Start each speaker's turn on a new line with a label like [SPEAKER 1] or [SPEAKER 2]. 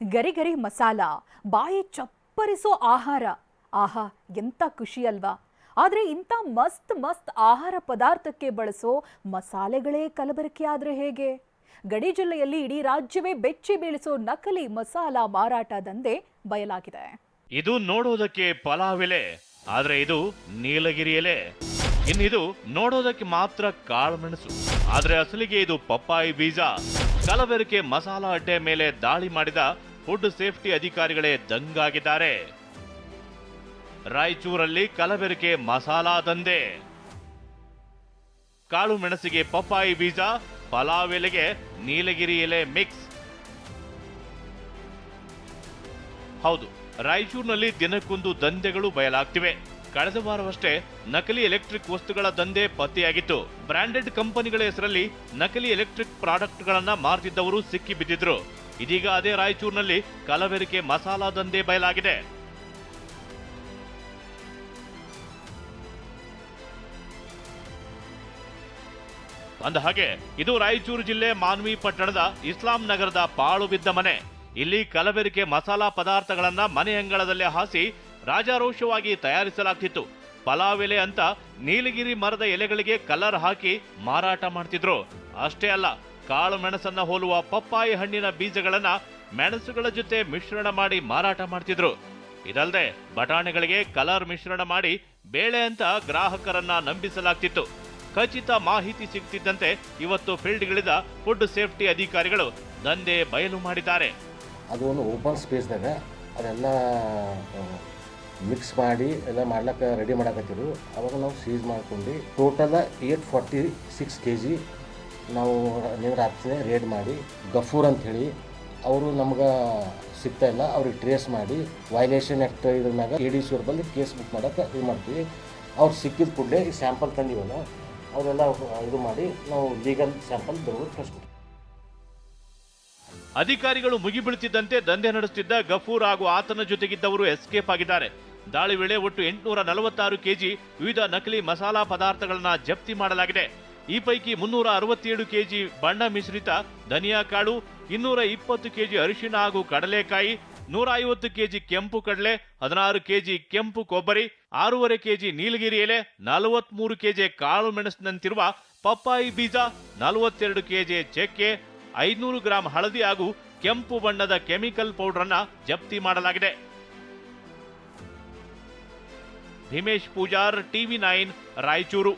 [SPEAKER 1] ಗರಿ ಗರಿ ಮಸಾಲ, ಬಾಯಿ ಚಪ್ಪರಿಸೋ ಆಹಾರ. ಆಹಾ ಎಂತ ಖುಷಿ ಅಲ್ವಾ? ಆದರೆ ಇಂಥ ಮಸ್ತ್ ಮಸ್ತ್ ಆಹಾರ ಪದಾರ್ಥಕ್ಕೆ ಬಳಸೋ ಮಸಾಲೆಗಳೇ ಕಲಬೆರಕೆ ಆದರೆ ಹೇಗೆ? ಗಡಿ ಜಿಲ್ಲೆಯಲ್ಲಿ ಇಡೀ ರಾಜ್ಯವೇ ಬೆಚ್ಚಿ ಬೀಳಿಸೋ ನಕಲಿ ಮಸಾಲ ಮಾರಾಟ ದಂಧೆ ಬಯಲಾಗಿದೆ.
[SPEAKER 2] ಇದು ನೋಡೋದಕ್ಕೆ ಪಲಾವಿಲೆ ಆದ್ರೆ ಇದು ನೀಲಗಿರಿ ಎಲೆ. ಇನ್ನಿದು ನೋಡೋದಕ್ಕೆ ಮಾತ್ರ ಕಾಳುಮೆಣಸು, ಆದರೆ ಅಸಲಿಗೆ ಇದು ಪಪ್ಪಾಯಿ ಬೀಜ. ಕಲಬೆರಕೆ ಮಸಾಲ ಅಡ್ಡೆ ಮೇಲೆ ದಾಳಿ ಮಾಡಿದ ಫುಡ್ ಸೇಫ್ಟಿ ಅಧಿಕಾರಿಗಳೇ ದಂಗಾಗಿದ್ದಾರೆ. ರಾಯಚೂರಲ್ಲಿ ಕಲಬೆರಕೆ ಮಸಾಲಾ ದಂಧೆ. ಕಾಳು ಮೆಣಸಿಗೆ ಪಪ್ಪಾಯಿ ಬೀಜ, ಪಲಾವ್ ಎಲೆಗೆ ನೀಲಗಿರಿ ಎಲೆ ಮಿಕ್ಸ್. ಹೌದು, ರಾಯಚೂರಿನಲ್ಲಿ ದಿನಕ್ಕೊಂದು ದಂಧೆಗಳು ಬಯಲಾಗ್ತಿವೆ. ಕಳೆದ ವಾರವಷ್ಟೇ ನಕಲಿ ಎಲೆಕ್ಟ್ರಿಕ್ ವಸ್ತುಗಳ ದಂಧೆ ಪತ್ತೆಯಾಗಿತ್ತು. ಬ್ರಾಂಡೆಡ್ ಕಂಪನಿಗಳ ಹೆಸರಲ್ಲಿ ನಕಲಿ ಎಲೆಕ್ಟ್ರಿಕ್ ಪ್ರಾಡಕ್ಟ್ಗಳನ್ನ ಮಾರ್ತಿದ್ದವರು ಸಿಕ್ಕಿ ಬಿದ್ದಿದ್ರು ಇದೀಗ ಅದೇ ರಾಯಚೂರಿನಲ್ಲಿ ಕಲಬೆರಕೆ ಮಸಾಲಾ ದಂಧೆ ಬಯಲಾಗಿದೆ. ಅಂದ ಹಾಗೆ, ಇದು ರಾಯಚೂರು ಜಿಲ್ಲೆ ಮಾನ್ವಿ ಪಟ್ಟಣದ ಇಸ್ಲಾಂ ನಗರದ ಪಾಳು ಬಿದ್ದ ಮನೆ. ಇಲ್ಲಿ ಕಲಬೆರಕೆ ಮಸಾಲಾ ಪದಾರ್ಥಗಳನ್ನ ಮನೆ ಅಂಗಳದಲ್ಲೇ ಹಾಸಿ ರಾಜಾರೋಷವಾಗಿ ತಯಾರಿಸಲಾಗ್ತಿತ್ತು. ಪಲಾವ್ ಎಲೆ ಅಂತ ನೀಲಗಿರಿ ಮರದ ಎಲೆಗಳಿಗೆ ಕಲರ್ ಹಾಕಿ ಮಾರಾಟ ಮಾಡ್ತಿದ್ರು. ಅಷ್ಟೇ ಅಲ್ಲ ಕಾಳು ಮೆಣಸನ್ನ ಹೋಲುವ ಪಪ್ಪಾಯಿ ಹಣ್ಣಿನ ಬೀಜಗಳನ್ನ ಮೆಣಸುಗಳ ಜೊತೆ ಮಿಶ್ರಣ ಮಾಡಿ ಮಾರಾಟ ಮಾಡ್ತಿದ್ರು. ಇದಲ್ಲದೆ ಬಟಾಣಿಗಳಿಗೆ ಕಲರ್ ಮಿಶ್ರಣ ಮಾಡಿ ಬೇಳೆ ಅಂತ ಗ್ರಾಹಕರನ್ನ ನಂಬಿಸಲಾಗ್ತಿತ್ತು. ಖಚಿತ ಮಾಹಿತಿ ಸಿಗ್ತಿದ್ದಂತೆ ಇವತ್ತು ಫೀಲ್ಡ್ಗಳಿದ ಫುಡ್ ಸೇಫ್ಟಿ ಅಧಿಕಾರಿಗಳು ದಂಧೆ ಬಯಲು ಮಾಡಿದ್ದಾರೆ.
[SPEAKER 3] ಅದು ಒಂದು ಓಪನ್ ಸ್ಪೇಸ್ದಾಗ ಅದೆಲ್ಲ ಮಿಕ್ಸ್ ಮಾಡಿ ಎಲ್ಲ ಮಾಡ್ಲಿಕ್ಕೆ ರೆಡಿ ಮಾಡಕತ್ತಿರು ಅವಾಗ ನಾವು ಸೀಸ್ ಮಾಡ್ಕೊಂಡು total eight forty six K G ನಾವು ನೀರು ರಾತ್ರಿ ರೇಡ್ ಮಾಡಿ, ಗಫೂರ್ ಅಂಥೇಳಿ, ಅವರು ನಮ್ಗೆ ಸಿಗ್ತಾ ಇಲ್ಲ ಅವ್ರಿಗೆ ಟ್ರೇಸ್ ಮಾಡಿ ವೈಲೇಷನ್ ಆ್ಯಕ್ಟ್ ಇದ್ರ ಮ್ಯಾಗ ಇ ಡಿ ಸಿ ಬಂದು ಕೇಸ್ ಬುಕ್ ಮಾಡೋಕ್ಕೆ ಇದು ಮಾಡ್ತೀವಿ. ಅವ್ರು ಸಿಕ್ಕಿದ ಕೂಡಲೇ ಈ ಸ್ಯಾಂಪಲ್ ತಂದೀವಲ್ಲ, ಅವರೆಲ್ಲ ಇದು ಮಾಡಿ ನಾವು ಲೀಗಲ್ ಸ್ಯಾಂಪಲ್ ಬರೋದು ಕಳಿಸ್ಕೊಡ್ತೀವಿ
[SPEAKER 2] ಅಧಿಕಾರಿಗಳು ಮುಗಿಬೀಳುತ್ತಿದ್ದಂತೆ ದಂಧೆ ನಡೆಸುತ್ತಿದ್ದ ಗಫೂರ್ ಹಾಗೂ ಆತನ ಜೊತೆಗಿದ್ದವರು ಎಸ್ಕೇಪ್ ಆಗಿದ್ದಾರೆ. ದಾಳಿ ವೇಳೆ ಒಟ್ಟು ಎಂಟುನೂರ ನಲವತ್ತಾರು ಕೆಜಿ ವಿವಿಧ ನಕಲಿ ಮಸಾಲಾ ಪದಾರ್ಥಗಳನ್ನ ಜಪ್ತಿ ಮಾಡಲಾಗಿದೆ. ಈ ಪೈಕಿ ಮುನ್ನೂರ ಅರವತ್ತೇಳು ಕೆಜಿ ಬಣ್ಣ ಮಿಶ್ರಿತ ಧನಿಯಾ ಕಾಳು, ಇನ್ನೂರ ಇಪ್ಪತ್ತು ಕೆಜಿ ಅರಿಶಿಣ ಹಾಗೂ ಕಡಲೆಕಾಯಿ, ನೂರ ಐವತ್ತು ಕೆಜಿ ಕೆಂಪು ಕಡಲೆ, ಹದಿನಾರು ಕೆಜಿ ಕೆಂಪು ಕೊಬ್ಬರಿ, ಆರೂವರೆ ಕೆಜಿ ನೀಲಗಿರಿ ಎಲೆ, ನಲವತ್ಮೂರು ಕೆಜಿ ಕಾಳು ಮೆಣಸಿನಂತಿರುವ ಪಪ್ಪಾಯಿ ಬೀಜ, ನಲವತ್ತೆರಡು ಕೆಜಿ ಚೆಕ್ಕೆ, ಐನೂರು ಗ್ರಾಂ ಹಳದಿ ಹಾಗೂ ಕೆಂಪು ಬಣ್ಣದ ಕೆಮಿಕಲ್ ಪೌಡರ್ ಅನ್ನ ಜಪ್ತಿ ಮಾಡಲಾಗಿದೆ. Bhimesh Pujar, TV nine, Raichur.